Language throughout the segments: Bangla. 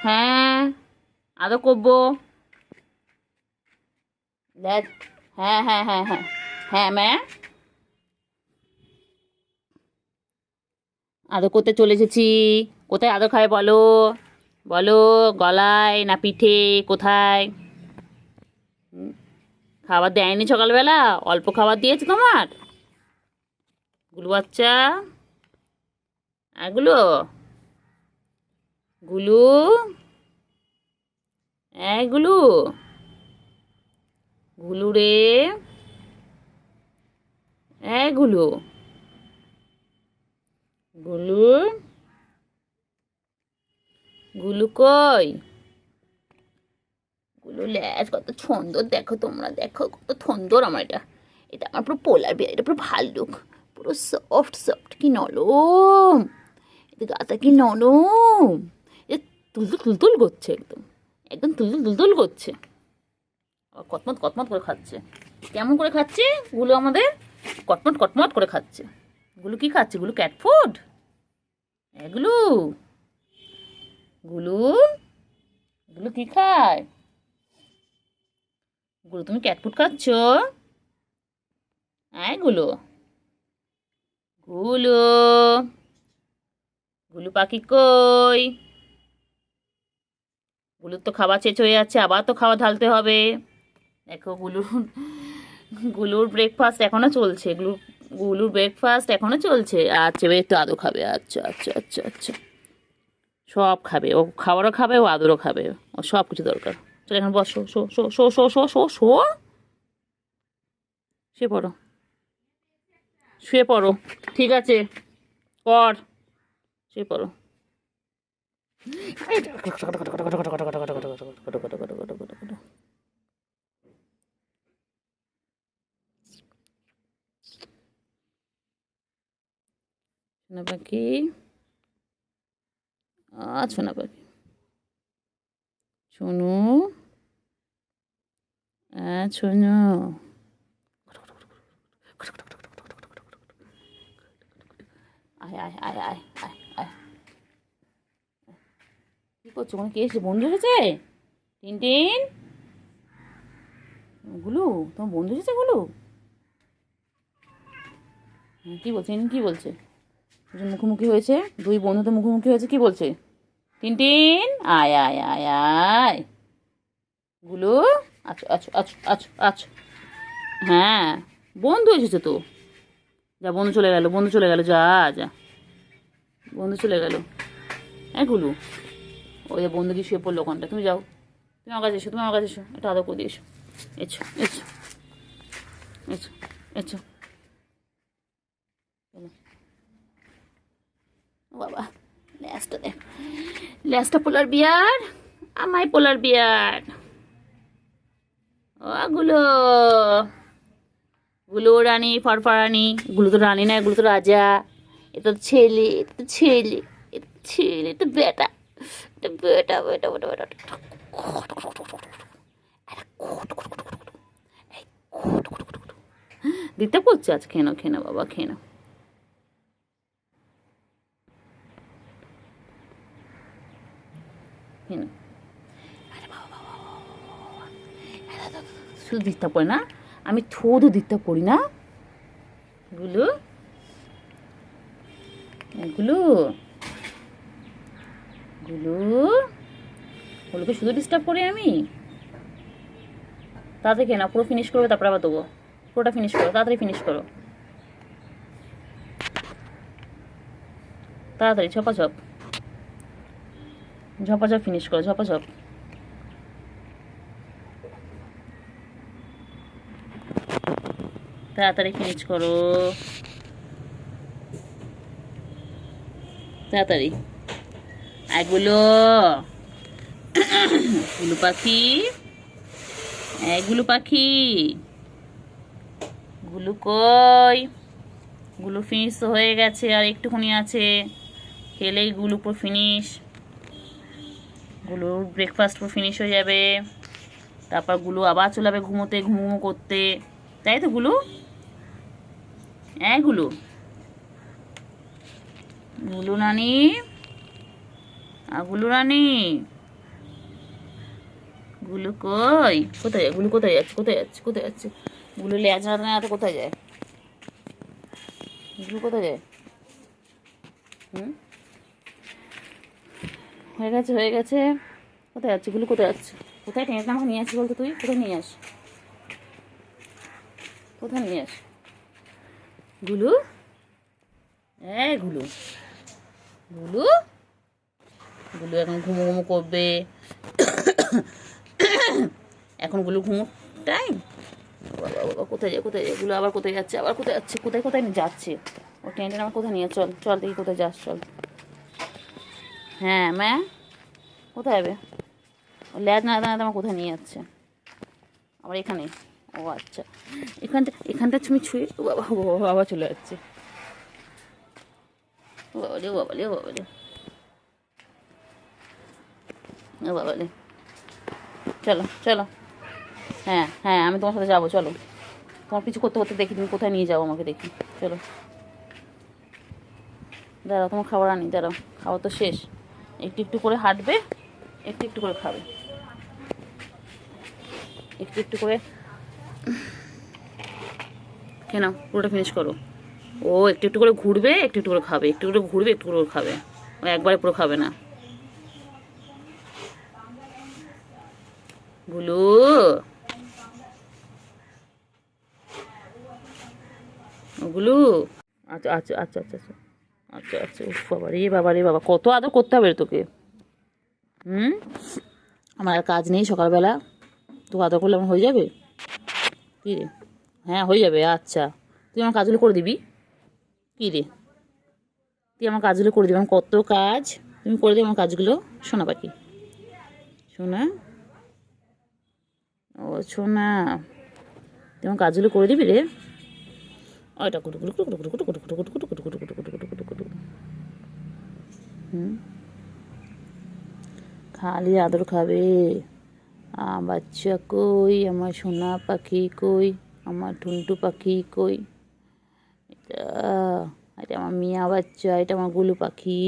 হ্যাঁ আদর করব? হ্যাঁ হ্যাঁ হ্যাঁ হ্যাঁ হ্যাঁ ম্যা আদর করতে চলে এসেছি। কোথায় আদর খায় বলো? বলো, গলায় না পিঠে, কোথায়? খাবার দেয়নি সকালবেলা? অল্প খাবার দিয়েছে তোমার? গুলু বাচ্চা এগুলো গুলু? এগুলো গুলু? গুলু রে? এগুলো গুলু? গুলু? গুলু কই? গুলু ল্যাস, কত সুন্দর দেখো তোমরা, দেখো কত সুন্দর আমার এটা। এটা আমার পুরো পোলার বিয়ার এটা পুরো ভাল্লুক, পুরো সফট সফট কি নরম। এটা গাটা কি নরম। এ তুলতুল তুলতুল করছে একদম। একদম তুলতুল তুলতুল করছে। আবার কটমট কটমট করে খাচ্ছে। কেমন করে খাচ্ছে? গুলো আমাদের কটমট কটমট করে খাচ্ছে। গুলো কি খাচ্ছে? গুলো ক্যাট ফুড এগুলো গুলু? গুলো? কি খায়? গুলো তুমি ক্যাট ফুড খাচ্ছ? হ্যাঁ গুলো। গুলো। গুলু পাখি কই? গুলুর তো খাবার শেষ হয়ে যাচ্ছে, আবার তো খাওয়া ঢালতে হবে। দেখো গুলুর গুলুর ব্রেকফাস্ট এখনও চলছে গুলু গুলুর ব্রেকফাস্ট এখনও চলছে আচ্ছা একটু আদর খাবে। আচ্ছা আচ্ছা আচ্ছা আচ্ছা। সব খাবে, ও খাবারও খাবে, ও আদরও খাবে ও সব কিছু দরকার। চলো এখানে বসো শো শো শো শো শো শো শো। শুয়ে পড়ো। শুয়ে পড়ো, ঠিক আছে, কর। শুয়ে পড়ো। সোনা পাখি সোনা। পাখি শোনো হ্যাঁ আয় আয় আয় আয় আয় আয়। কি করছ? কোনো কে এসেছে বন্ধু এসেছে টিনটিন গুলু তোমার বন্ধু এসেছে গুলু? হ্যাঁ, কি বলছে? কি বলছে? মুখোমুখি হয়েছে দুই বন্ধু তো মুখোমুখি হয়েছে কি বলছে? টিনটিন আয় আয় আয় আয়। গুলু আচ্ছা আচ্ছা আচ্ছা আচ্ছা আচ্ছা হ্যাঁ বন্ধু এসেছে তো। যা বন্ধু চলে গেল বন্ধু চলে গেল যা যা। বন্ধু চলে গেল। হ্যাঁ গুলু। ওই যে বন্ধু কি শুয়ে পড়ল ওখানটা। তুমি যাও। তুমি আমার কাছে এসো, তুমি আমার কাছে এসো। একটু আদর করে দিয়ে এসো। এসো এসো। এসো এসো। বাবা, ল্যাসটা দেখ। ল্যাসটা পোলার বিয়ার, আমায় পোলার বিয়ার। ও গুলো। রানী ফরফরানি গুলো তো রানী না এগুলো তো রাজা। এটা তো ছেলে এটা ছেলে এটা ছেলে এটা বেটা। দিতে পড়ছে আজ খেনো খেনো বাবা খেনো শুধু দিতে করে না, আমি থোদও দিতে পড়ি না। গুলো এগুলো গুলো ওগুলোকে শুধু ডিস্টার্ব করি আমি? তাড়াতাড়ি খেয়ে না পুরো ফিনিশ করবে, তারপরে আবার দেবো পুরোটা ফিনিশ করো, তাড়াতাড়ি ফিনিশ করো। তাড়াতাড়ি ছপা ছপ ঝপাঝপ। ঝপাঝপ ফিনিশ করো, ঝপাঝপ। তাড়াতাড়ি ফিনিশ করো। তাড়াতাড়ি। এগুলো গুলু। পাখি। এগুলো পাখি। গুলু কই? গুলু ফিনিশ হয়ে গেছে আর একটুখানি আছে। খেলেই গুলু পুরো ফিনিশ গুলুর ব্রেকফাস্ট পুরো ফিনিশ হয়ে যাবে। তারপর গুলু আবার চলে যাবে ঘুমোতে, ঘুমো করতে। তাই তো গুলু? হ্যাঁ গুলু। গুলু নানি। গুলু রানী। গুলু কই? কোথায় যায়? গুলু কোথায় যাচ্ছে? কোথায় যাচ্ছে? কোথায় যাচ্ছে? গুলু লেজ না না কোথায় যায়? গুলু কোথায় যায়? হুম? হয়ে গেছে হয়ে গেছে। কোথায় যাচ্ছে? গুলু কোথায় যাচ্ছে? কোথায় টেনে আমাকে নিয়ে আসিস বলতো তুই? কোথায় নিয়ে আস? কোথায় নিয়ে আস? গুলু? এই গুলু। গুলু? গুলু এখন ঘুমো ঘুমো করবে। এখন গুলু ঘুমো টাইম বাবা বাবা কোথায় যায় কোথায় যায়? গুলো আবার কোথায় যাচ্ছে? আবার কোথায় যাচ্ছে? কোথায় কোথায় যাচ্ছে? ও টেনে আমার কোথায় নিয়ে চল চল দেখি কোথায় যাস, চল। হ্যাঁ ম্যা কোথায় যাবে? ও ল্যাজ না দাঁড়াতে আমার কোথায় নিয়ে যাচ্ছে? আবার এখানে? ও আচ্ছা। এখানটা এখানটা তুমি ছুঁয়ে বাবা বাবা আবার চলে যাচ্ছে। ও বাবা ও বাবা ও বাবা ও বাবা রে। চলো চলো। হ্যাঁ হ্যাঁ আমি তোমার সাথে যাব, চলো। তোমার কিছু করতে করতে দেখি, তুমি কোথায় নিয়ে যাব আমাকে দেখি। চলো। দাঁড়াও, তোমার খাবার আনি, দাঁড়াও। খাবার তো শেষ। একটু একটু করে হাঁটবে, একটু একটু করে খাবে। একটু একটু করে কেন পুরোটা ফিনিশ করো। ও একটু একটু করে ঘুরবে, একটু একটু করে খাবে, একটু করে ঘুরবে একটু করে খাবে। ও একবারে পুরো খাবে না। গুলু ওগুলো আচ্ছা আচ্ছা আচ্ছা আচ্ছা আচ্ছা। আচ্ছা আচ্ছা। বাবা রে বাবা রে, বাবা। কত আদর করতে হবে তোকে। হুম? আমার আর কাজ নেই সকালবেলা। তো আদর করলে আমার হয়ে যাবে? কী রে? হ্যাঁ হয়ে যাবে আচ্ছা। তুই আমার কাজগুলো করে দিবি? কী রে? তুই আমার কাজগুলো করে দিবি। আমার কত কাজ? তুমি করে দিবি আমার কাজগুলো। শোনা পাখি শোনা। ও তুই আমার কাজগুলো করে দিবি রে ওইটা কুটু কুটু কুটু কুটু কুটু কুটু কুটু কুটু কুটু কুটু কুটু কুটু কুটু কুটু কুটু হুম খালি আদর খাবে বাচ্চা কই আমার সোনা পাখি কই আমার টুনটু পাখি কই এটা এটা আমার মিয়া বাচ্চা এটা আমার গুলু পাখি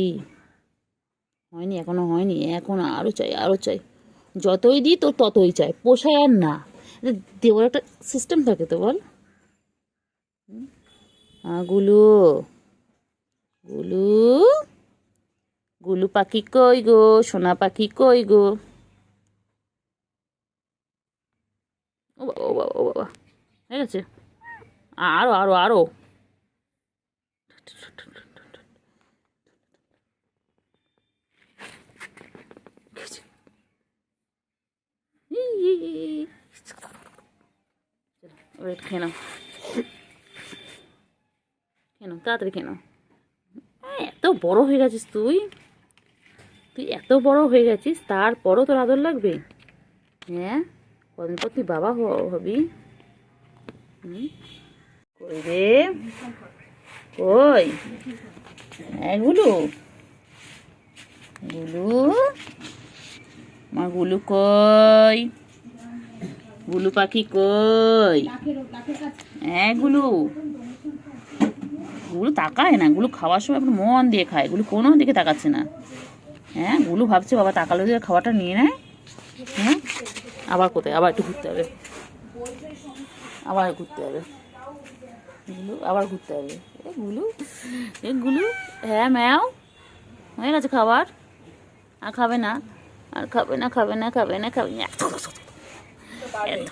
হয়নি এখনও হয়নি এখন আরও চাই আরও চাই যতই দিই তো ততই চাই, পোষায় আর না। দেওয়ার একটা সিস্টেম থাকে তো বল। গুলু গুলু গুলু পাখি কই গো, সোনা পাখি কই গো? ও বাবা ও বাবা, হয়ে গেছে। আরও আরও আরও। ওয়েট খেয়ে নাও কেন তাড়াতাড়ি কেন এত বড় হয়ে গেছিস তুই। তুই এত বড় হয়ে গেছিস, তারপরও তোর আদর লাগবে? হ্যাঁ কদিন পর তুই বাবা হবি। কই রে? কই? হ্যাঁ গুলু। গুলু? মা, গুলু কই? গুলু পাখি কই? হ্যাঁ গুলু। গুলু তাকায় না, গুলু খাওয়ার সময় এখন মন দিয়ে খায়, গুলু কোনো দিকে তাকাচ্ছে না। হ্যাঁ গুলু ভাবছে বাবা তাকালো যে খাবারটা নিয়ে নেয়। হ্যাঁ আবার কোথায়? আবার একটু ঘুরতে হবে। আবার ঘুরতে হবে। গুলু, আবার ঘুরতে হবে। এ গুলু এ গুলু। হ্যাঁ ম্যাও। হয়ে গেছে খাবার। আর খাবে না। আর খাবে না খাবে না খাবে না খাবে না। এত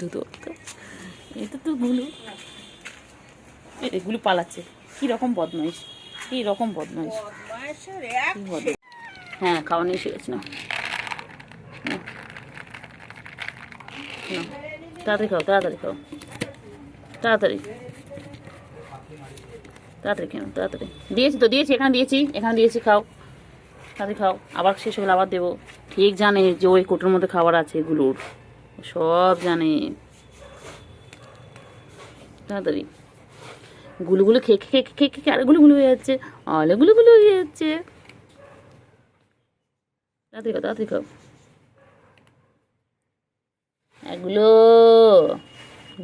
দুধ এটা তো গুলু। এগুলো পালাচ্ছে। কি রকম বদমাইশ। কি রকম বদমাইশ। হ্যাঁ খাওয়া নিয়ে এসে গেছি না। তাড়াতাড়ি খাও তাড়াতাড়ি খাও। তাড়াতাড়ি। তাড়াতাড়ি খেও তাড়াতাড়ি। দিয়েছি তো দিয়েছি এখানে দিয়েছি এখানে দিয়েছি খাও। তাড়াতাড়ি খাও। আবার শেষ হলে আবার দেবো। ঠিক জানে যে ওই কোটোর মধ্যে খাবার আছে এগুলোর। সব জানে। তাড়াতাড়ি। গুলুগুলো খেয়ে খেয়ে খেয়ে খেয়ে আরে গুলুগুলো হয়ে যাচ্ছে। আলে গুলুগুলো হয়ে যাচ্ছে। তাড়াতাড়ি তাড়াতাড়ি খাও। এগুলো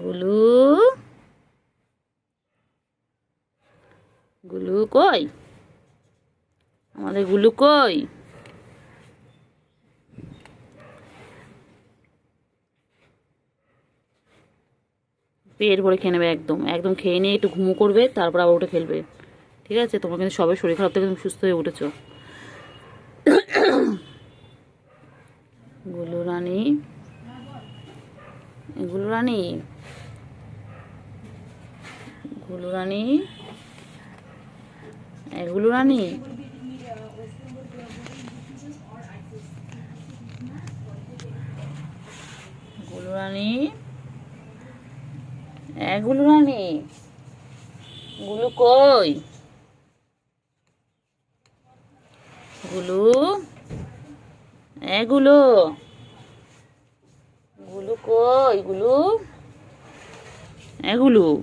গুলু। গুলু কই? আমাদের গুলু কই? পেট ভরে খেয়ে নেবে একদম। একদম খেয়ে নিয়ে একটু ঘুমো করবে, তারপর আবার উঠে খেলবে ঠিক আছে? তোমার কিন্তু সবাই শরীর খারাপ থেকে তুমি সুস্থ হয়ে উঠেছো। গুলু রানী গুলু রানী গুলু রানী এগুলো রানী গুলু রানী এগুলো রানী। গুলু কই? গুলু? এগুলো গুলু। কই, গুলু? এগুলো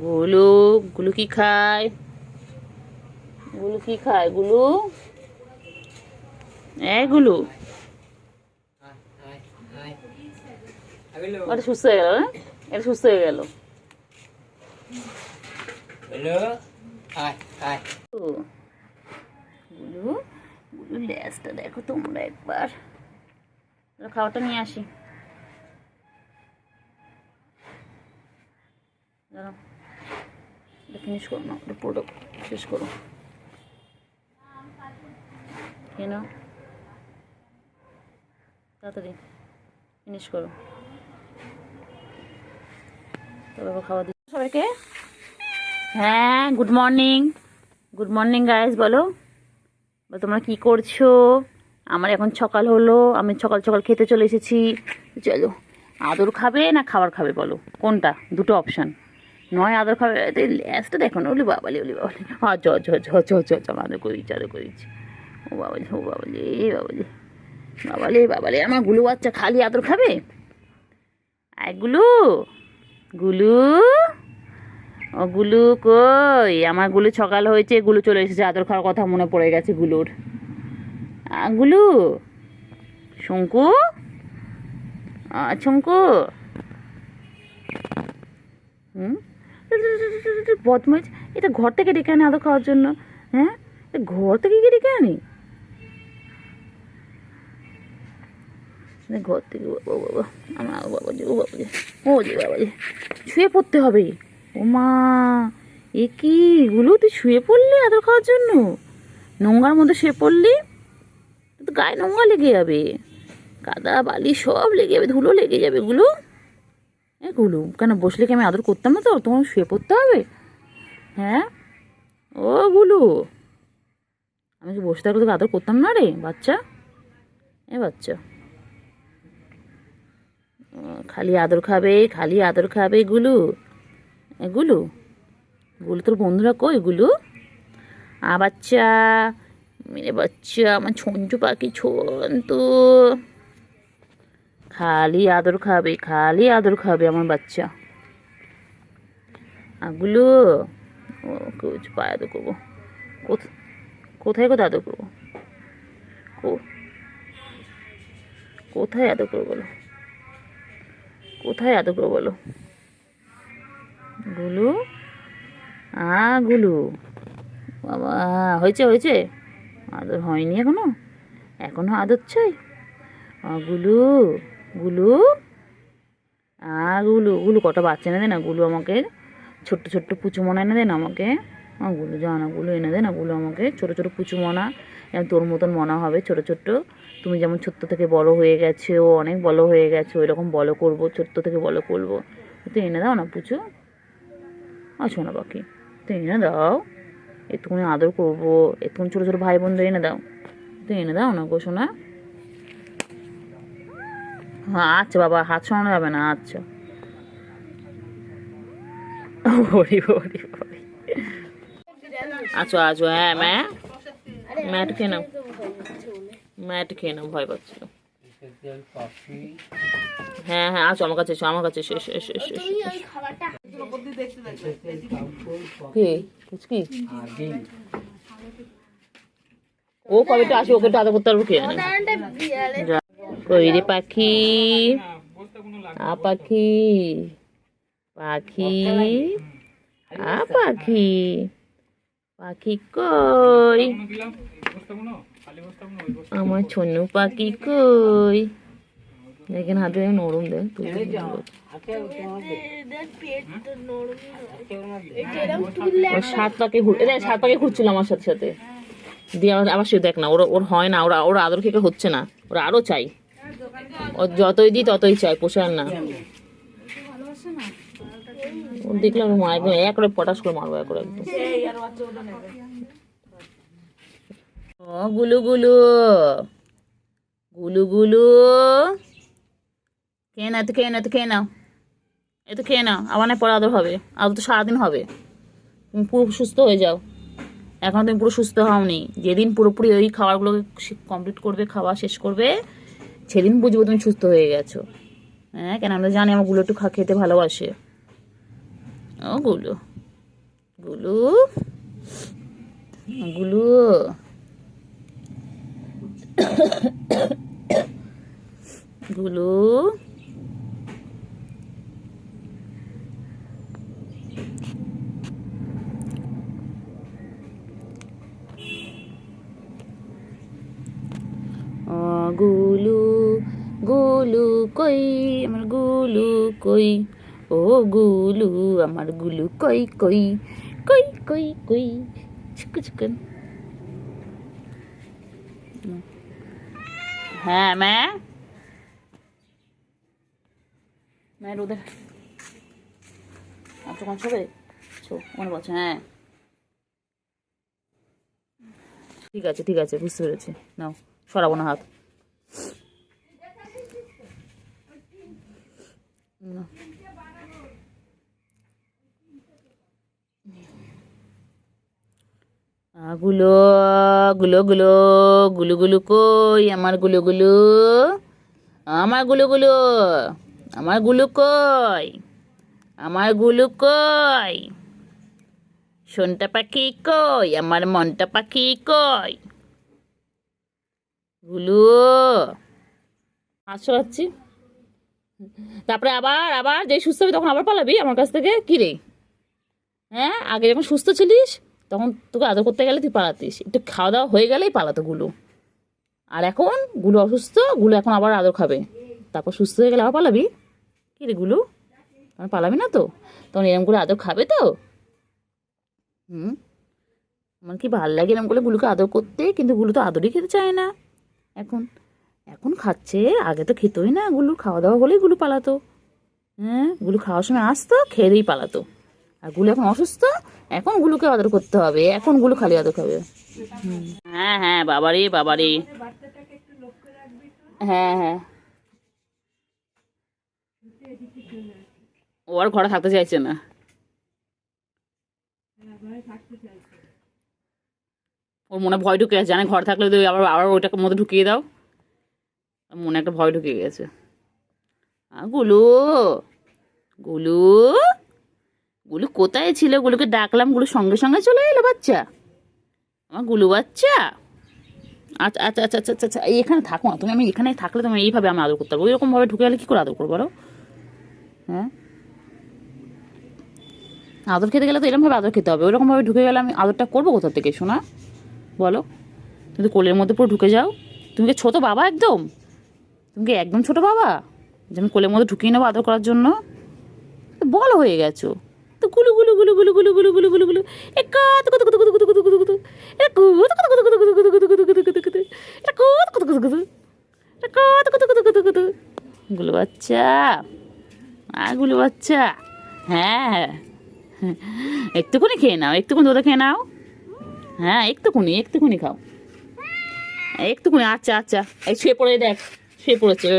গুলু। গুলু কি খায়? গুলু কি খায়, গুলু? এগুলো এটা সুস্থ হয়ে গেল না এটা সুস্থ হয়ে গেল গুলু গুলু লেজটা দেখো তোমরা একবার খাওয়াটা নিয়ে আসি দাঁড়াও ফিনিশ করো না এটা পুরোটা শেষ করো নাও তাড়াতাড়ি ফিনিশ করো খাওয়া সবাইকে? হ্যাঁ good morning good morning guys বলো। তোমরা কি করছ? আমার এখন সকাল হলো, আমি সকাল সকাল খেতে চলে এসেছি। চলো, আদর খাবে না খাবার খাবে, বলো? কোনটা? দুটো অপশান নয় আদর খাবে ল্যাসটা দেখো না, ওলি বাবালি ওলি বাবালি। হ্যাঁ চ চ চ চ আদর করে দিচ্ছি আদর করে। দিচ্ছি ও বাবালি ও বাবালি বাবালি বাবালি বাবালি, আমার গুলু বাচ্চা খালি আদর খাবে? আয় গুলু? ও গুলু কই? আমার গুলু সকাল হয়েছে, গুলু চলে এসেছে, আদর খাওয়ার কথা মনে পড়ে গেছে গুলুর। গুলু? শঙ্কু? শঙ্কু? হুম? বদমাইশ, এটা ঘর থেকে ডেকে আনে আদর খাওয়ার জন্য হ্যাঁ? ঘর থেকে কি ডেকে আনি? এ ঘর থেকে বাবা আমার বাবা, ও বাবা, ও যে বাবা শুয়ে পড়তে হবে। ও মা, এ কি? গুলো, তুই শুয়ে পড়লি আদর খাওয়ার জন্য? নোংরার মধ্যে শুয়ে পড়লি? তো গায়ে নোংরা লেগে যাবে। কাদা, বালি সব লেগে যাবে, ধুলো লেগে যাবে, গুলো। এ গুলো, কেন বসলে কি আমি আদর করতাম না তো? তোমার শুয়ে পড়তে হবে? হ্যাঁ? ও গুলু, আমি কি বসে থাকলে তোকে আদর করতাম না রে, বাচ্চা? এ বাচ্চা। খালি আদর খাবে, খালি আদর খাবে গুলু। গুলু? গুলু তোর বন্ধুরা কই গুলু? আ, বাচ্চা। মেরে বাচ্চা, আমার ছঞ্চু পাখি তো খালি আদর খাবে, খালি আদর খাবে আমার বাচ্চা। আগুলো ও পায়ে আদর করব। কোথ- কোথায় কোথায় আদর করব? কোথায় আদর করব কোথায় করব বলো? গুলু? আ, গুলু। বাবা, হয়েছে হয়েছে? আদর হয়নি এখনও? এখনও আদর চাই? গুলু গুলু? আ, গুলু গুলু কটা বাচ্চা এনে দে না, গুলু আমাকে। ছোট্ট ছোট্ট পুচু মনা এনে দে না আমাকে। গুলু যা না গুলু এনে দে না, গুলু আমাকে। ছোট ছোট পুচু মনা তোর মতন মনে হবে, ছোট ছোট্ট। তুমি যেমন ছোট্ট থেকে বড় হয়ে গেছো অনেক বড় হয়ে গেছো এরকম বড় করব, ছোট্ট থেকে বড় করব। তুই এনে দাও না, পুচু। আছো না বাকি তুই এনে দাও। এতক্ষণ আদর করব এতক্ষণ ছোটো ছোটো ভাই বোনদের এনে দাও। তুই এনে দাও না গো শোনা হ্যাঁ আচ্ছা বাবা, হাত সরানো যাবে না আচ্ছা। আচ্ছা আচ্ছা হ্যাঁ ম্যা ম্যাট খেয়ে নাও। ম্যাট খেয়ে নাও ভয় পাচ্ছিল। হ্যাঁ হ্যাঁ আছো আমার কাছে এসো আমার কাছে এসো এসো এসো এসো কি? ও কবেটা আসে ওকে তো আদর করতে পারব কে। কই রে পাখি? আ পাখি। পাখি। আ পাখি। পাখি কই? আমার ছনু পাখি কই? এখানে হাতে নরম আছে তোমার ওর সাত পাকে সাত পাকে ঘুরছিল আমার সাথে সাথে। দিয়ে আবার আবার সে দেখ না ওরা ওর হয় না ওরা ওরা আদর খেকে হচ্ছে না। ওরা আরও চাই। ওর যতই দিই ততই চাই পোষায় না। ও দেখলাম একদম এক পটাশ করে মারবো, এক করে একদম। গুলু গুলু। গুলু গুলু। খেয়ে না তো খেয়ে না তো খেয়ে নাও। এ তো খেয়ে নাও। আবার না পরে আদর হবে। আদর তো সারাদিন হবে। তুমি পুরো সুস্থ হয়ে যাও। এখন তুমি পুরো সুস্থ হওনি। যেদিন পুরোপুরি ওই খাবারগুলোকে কমপ্লিট করবে, খাওয়া শেষ করবে, সেদিন বুঝব তুমি সুস্থ হয়ে গেছো। হ্যাঁ কেন? আমরা জানি আমারগুলো একটু খেতে ভালোবাসে। ও গুলো গুলু গুলু গুলু ও গুলু গুলু কই আমার গুলু কই ও গুলু, আমার গুলু কই কই কই কই কই চিকু চিকন হ্যাঁ ম্যা ম্যা রোদে আচ্ছা কোন ছবে মনে বলছে হ্যাঁ। ঠিক আছে ঠিক আছে, বুঝতে পেরেছি। নাও, সরাবো না হাত। নাও। গুলো গুলো গুলো, গুলু গুলু কই? আমারগুলো, গুলু, আমারগুলো গুলো, আমার গুলু কই? আমার গুলু কই? সোনটা পাখি কই? আমার মনটা পাখি কই? গুলু আসো আছি তারপরে আবার আবার যেই সুস্থ হবে তখন আবার পালাবি আমার কাছ থেকে? কি রে হ্যাঁ? আগে যখন সুস্থ ছিলিস তখন তোকে আদর করতে গেলে তুই পালাতিস। একটু খাওয়া দাওয়া হয়ে গেলেই পালাতো গুলো। আর এখনগুলো অসুস্থ, গুলো এখন আবার আদর খাবে। তারপর সুস্থ হয়ে গেলে আবার পালাবি? কি রে গুলো? আমার পালাবি না তো? তখন এরম করে আদর খাবে তো? হুম? আমার কি ভালো লাগে এরম করে গুলোকে আদর করতে? কিন্তু গুলো তো আদরই খেতে চায় না। এখন এখন খাচ্ছে, আগে তো খেতোই না। গুলো খাওয়া দাওয়া হলেই গুলো পালাতো। হ্যাঁ গুলো খাওয়ার সময় আসতো, খেয়েই পালাতো। আরগুলো এখন অসুস্থ এখন গুলোকে আদর করতে হবে এখনগুলো খালি আদর খাবে। হ্যাঁ হ্যাঁ বাবারে বাবারে। হ্যাঁ হ্যাঁ। ও আর ঘরে থাকতে চাইছে না। ওর মনে ভয় ঢুকে গেছে জানে ঘর থাকলে তো আবার আবার ওইটাকে মধ্যে ঢুকিয়ে দাও। মনে একটা ভয় ঢুকে গেছে। গুলু গুলু। গুলু কোথায় ছিল? গুলুকে ডাকলাম, গুলো সঙ্গে সঙ্গে চলে এলো, বাচ্চা। আমার গুলু বাচ্চা। আচ্ছা আচ্ছা আচ্ছা আচ্ছা আচ্ছা আচ্ছা এখানে থাকো না। তুমি আমি এখানে থাকলে তুমি এইভাবে আমি আদর করতে পারব ওইরকমভাবে ঢুকে গেলে কী করে আদর করব বলো? হ্যাঁ? আদর খেতে গেলে তো এরকমভাবে আদর খেতে হবে। ওইরকমভাবে ঢুকে গেলে আমি আদরটা করব কোথা থেকে শোনা বলো। তুমি কোলের মধ্যে পুরো ঢুকে যাও। তুমি কি ছোটো বাবা একদম? তুমি কি একদম ছোটো বাবা? যে আমি কোলের মধ্যে ঢুকিয়ে নেব আদর করার জন্য? বড় হয়ে গেছো। তো গুলু গুলু গুলু গুলু গুলু গুলু গুলু গুলু গুলু এ কাত কত কত কত কত কত কত কত এ কুত কত কত কত কত কত কত কত কত কত এটা কুত কত কত কত এটা কত কত কত কত কত গুলু বাচ্চা আ গুলু বাচ্চা হ্যাঁ একটুখানি খেয়ে নাও একটুখানি দুধ খেয়ে নাও হ্যাঁ একটুখানি একটুখানি খাও একটুখানি আচ্ছা আচ্ছা এই শুয়ে পড়ে দেখ শুয়ে পড়েছে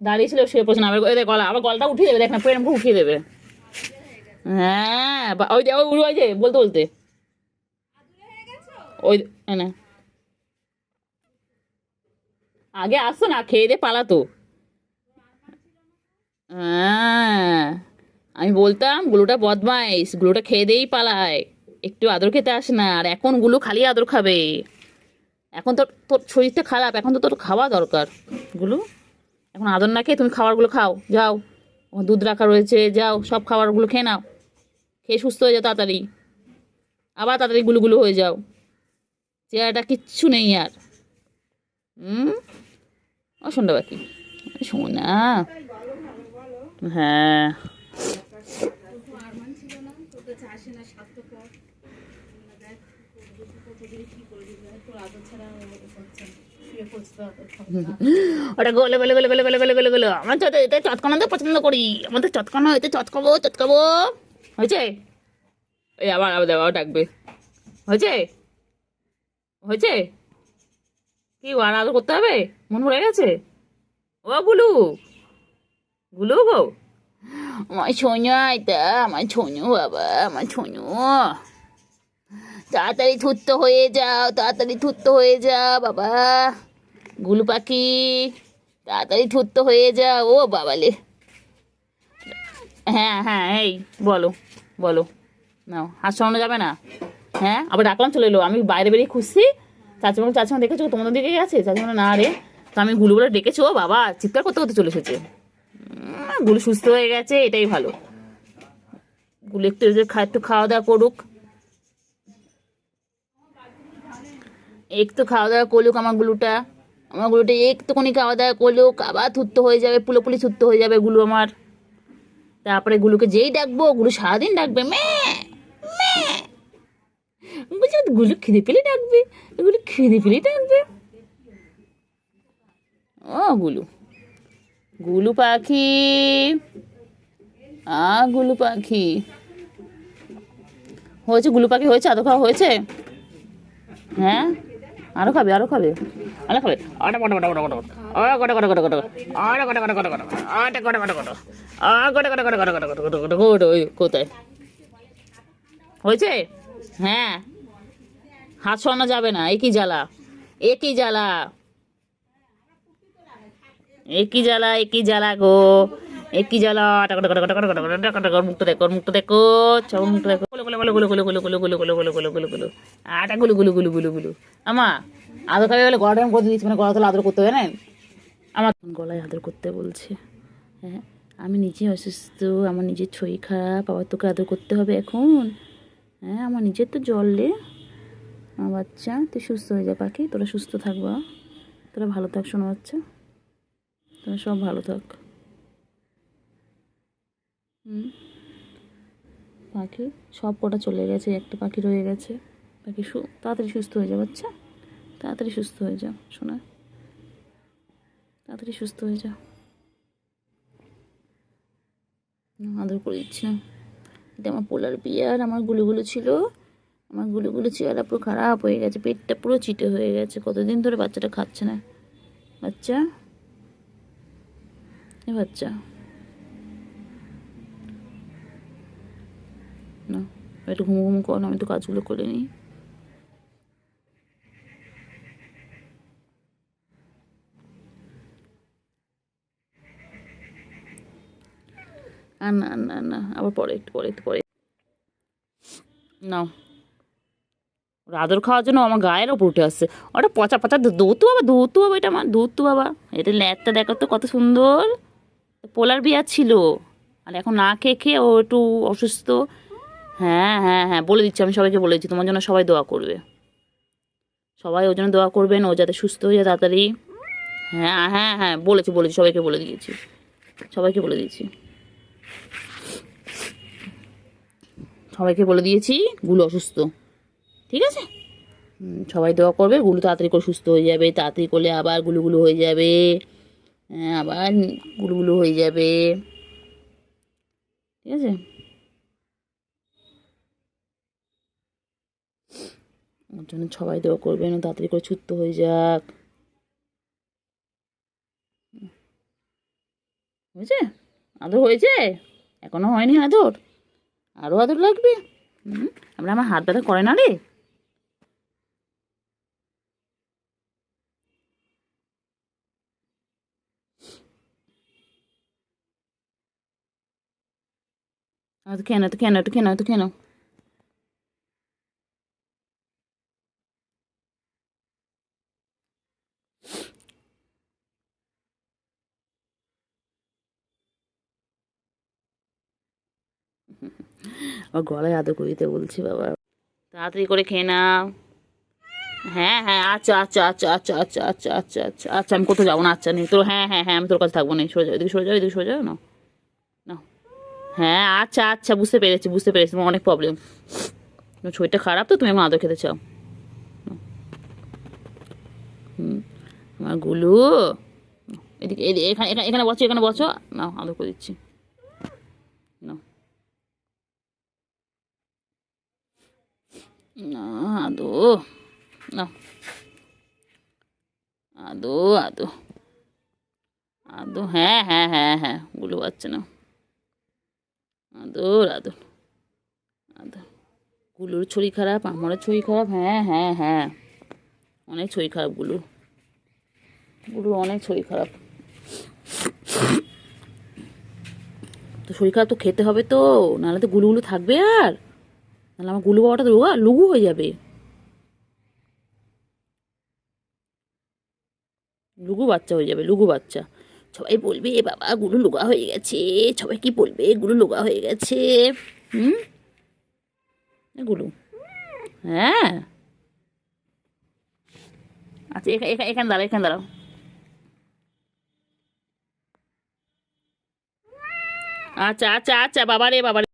দাঁড়িয়ে ছিল শুয়ে পড়ছে না আবার গলা আবার গলটা উঠিয়ে দেবে দেখ না প্রেম উঠিয়ে দেবে হ্যাঁ ওই যে ওই যে, বলতে বলতে। ওই না। আগে আসতো না, খেয়ে দিয়ে পালাতো। হ্যাঁ আমি বলতাম, গুলোটা বদমাইশ, গুলোটা খেয়ে দিয়েই পালায়। একটু আদর খেতে আস না, আর এখনগুলো খালি আদর খাবে। এখন তোর তোর শরীরটা খারাপ, এখন তো তোর খাওয়া দরকার, গুলো। এখন আদর না খেয়ে তুমি খাবারগুলো খাও, যাও। দুধ রাখা রয়েছে, যাও, সব খাবারগুলো খেয়ে নাও। খেয়ে সুস্থ হয়ে যাও তাড়াতাড়ি আবার তাড়াতাড়ি গুলুগুলো হয়ে যাও চেহারাটা কিচ্ছু নেই আর হুম ও সন্ধ্যা বাকি সোনা হ্যাঁ ওটা গোলে গোলে গোলে গোলে গোলে গোলে গোলে আমার এতে চটকানো তো পছন্দ করি আমার তো চটকানো এতে চটকাবো চটকাবো হয়েছে? এই আবার আবার আবার ডাকবে। হয়েছে? হয়েছে? কি আর আদর করতে হবে? মন ভরে গেছে? ও গুলু। গুলু গো। আমার ছোঁয়া এটা আমার ছোঁয়ু বাবা, আমার ছোঁয়ু তাড়াতাড়ি থুত্ত হয়ে যাও, তাড়াতাড়ি থুত্ত হয়ে যাও, বাবা। গুলু পাখি, তাড়াতাড়ি থুত্ত হয়ে যাও, ও বাবালে। হ্যাঁ হ্যাঁ এই, বলো। বলো। নাও, হাত সরানো যাবে না? হ্যাঁ আবার ডাকলাম, চলে এলো। আমি বাইরে বেরিয়ে খুঁজছি। চাচিমা চাচিমা, দেখেছ তোমাদের দিকে গেছে চাচিমা না রে। তো আমি গুলু বলে ডেকেছি বাবা, চিৎকার করতে করতে চলে এসেছে। গুলু সুস্থ হয়ে গেছে, এটাই ভালো। গুলু একটু একটু খাওয়া দাওয়া করুক। একটু খাওয়া দাওয়া করলুক আমার গুলুটা। আমার গুলুটা একটুখানি খাওয়া দাওয়া করলুক আবার থুত্ত হয়ে যাবে, পুলোপুলি থুত্ত হয়ে যাবে গুলু আমার। তারপরে গুলুকে যেই ডাকবো, গুলু সারাদিন ডাকবে, মে বলছি গুলু খিদে পেলে ডাকবে, গুলু খিদে পেলে ডাকবে। ও গুলু গুলু পাখি, আ গুলু পাখি। হয়েছে গুলু পাখি হয়েছে, আদৌ খাওয়া হয়েছে? হ্যাঁ? আরও খাবে আরও খাবে আরও খাবে। আটা কটা কটা কটা কটা কোথায় হয়েছে হ্যাঁ হাত সরানো যাবে না একই জ্বালা একই জ্বালা একই জ্বালা একই জ্বালা গো একই জ্বালা মুক্ত দেখো মুক্ত দেখো মুক্ত দেখো আটা গুলো গুলো গুলো গুলো গুলো আমা আদর কাবে বলে গরম করে দিচ্ছি মানে গড়া তোলা আদর করতে হবে না আমার গলায় আদর করতে বলছে। হ্যাঁ আমি নিজে অসুস্থ, আমার নিজের ছই খারাপ, আবার তোকে আদর করতে হবে এখন? হ্যাঁ আমার নিজের তো জলে আমার বাচ্চা, তুই সুস্থ হয়ে যা পাখি, তোরা সুস্থ থাকবা তোরা ভালো থাক শোনো বাচ্চা। তোরা সব ভালো থাক। হুম? পাখি, সব কটা চলে গেছে, একটা পাখি রয়ে গেছে। পাখি সু তাড়াতাড়ি সুস্থ হয়ে যা বাচ্চা। তাড়াতাড়ি সুস্থ হয়ে যা, শোনা। তাড়াতাড়ি সুস্থ হয়ে যা। না, আদর করে দিচ্ছি এটা আমার পোলার বিয়ার আমার গুলিগুলো ছিল। আমার গুলিগুলো চেহারা পুরো খারাপ হয়ে গেছে পেটটা পুরো চিটে হয়ে গেছে। কতদিন ধরে বাচ্চাটা খাচ্ছে না। বাচ্চা? এ বাচ্চা। না একটু ঘুমো ঘুমো কর আমি তো কাজগুলো করে নিই। আর না না না, আবার পরে একটু পরে একটু, পরে নাও। আদর খাওয়ার জন্য আমার গায়ের ওপর উঠে আসছে। ওটা পচা পচা দৌতু বাবা দৌতু বাবা, এটা আমার দৌতু বাবা। এটা ল্যাটটা দেখো তো কত সুন্দর। পোলার বিয়া ছিল। আর এখন না খেয়ে খেয়ে ও একটু অসুস্থ। হ্যাঁ হ্যাঁ হ্যাঁ বলে দিচ্ছি, আমি সবাইকে বলে দিচ্ছি। তোমার জন্য সবাই দোয়া করবে। সবাই ওর জন্য দোয়া করবেন ও যাতে সুস্থ হয়ে যায় তাড়াতাড়ি। হ্যাঁ হ্যাঁ হ্যাঁ বলেছি বলেছি, সবাইকে বলে দিয়েছি। সবাইকে বলে দিয়েছি। সবাইকে বলে দিয়েছি গুলো অসুস্থ। ঠিক আছে? সবাই দোয়া করবে গুলো তাড়াতাড়ি করে সুস্থ হয়ে যাবে তাড়াতাড়ি করলে আবার গুলুগুলো হয়ে যাবে। হ্যাঁ, আবার গুলুগুলো হয়ে যাবে। ঠিক আছে? ওর জন্য সবাই দোয়া করবে ও তাড়াতাড়ি করে সুস্থ হয়ে যাক। হয়েছে? আদর হয়েছে? এখনও হয়নি আদর? আরও আদর লাগবে? হুম, আমরা আমার হাত ব্যথা করে না রে? তো কেন তো কেন তো কেন তো কেন ও গলায় আদর করে দিতে বলছি বাবা। তাড়াতাড়ি করে খেয়ে নাও। হ্যাঁ হ্যাঁ আচ্ছা আচ্ছা আচ্ছা আচ্ছা আচ্ছা আচ্ছা আচ্ছা আচ্ছা আচ্ছা আমি কোথাও যাব না আচ্ছা নেই তোর হ্যাঁ হ্যাঁ হ্যাঁ আমি তোর কাছে থাকব না সরে যাও, এদিকে সরে যাও, এদিকে সরে যাও না না হ্যাঁ আচ্ছা আচ্ছা বুঝতে পেরেছি বুঝতে পেরেছি, তোমার অনেক প্রবলেম তোমার শরীরটা খারাপ তো, তুমি এখন আদর খেতে চাও। হুম আমার গুলু, এদিকে এখানে এখানে বসো এখানে বসো, নাও, আদর করে দিচ্ছি নাও না আদো। না। আদো আদো। আদো হ্যাঁ হ্যাঁ হ্যাঁ হ্যাঁ গুলো পাচ্ছে না। আদর আদর আদরগুলোর শরীর খারাপ, আমারও শরীর খারাপ হ্যাঁ হ্যাঁ হ্যাঁ। অনেক শরীর খারাপগুলোর গুলোর অনেক শরীর খারাপ। তো শরীর খারাপ তো খেতে হবে তো, নাহলে তো গুলুগুলো থাকবে আর। নাহলে আমার গুলু বাবাটা রোগা, লঘু হয়ে যাবে। লুগু বাচ্চা হয়ে যাবে লুগু বাচ্চা। সবাই বলবে, এ বাবা, গুলু লোগা হয়ে গেছে। সবাই কি বলবে, গুলু লোগা হয়ে গেছে? হুম? গুলু। হ্যাঁ। আচ্ছা এখানে এখানে দাঁড়াও এখানে দাঁড়াও। আচ্ছা আচ্ছা আচ্ছা বাবা রে বাবা রে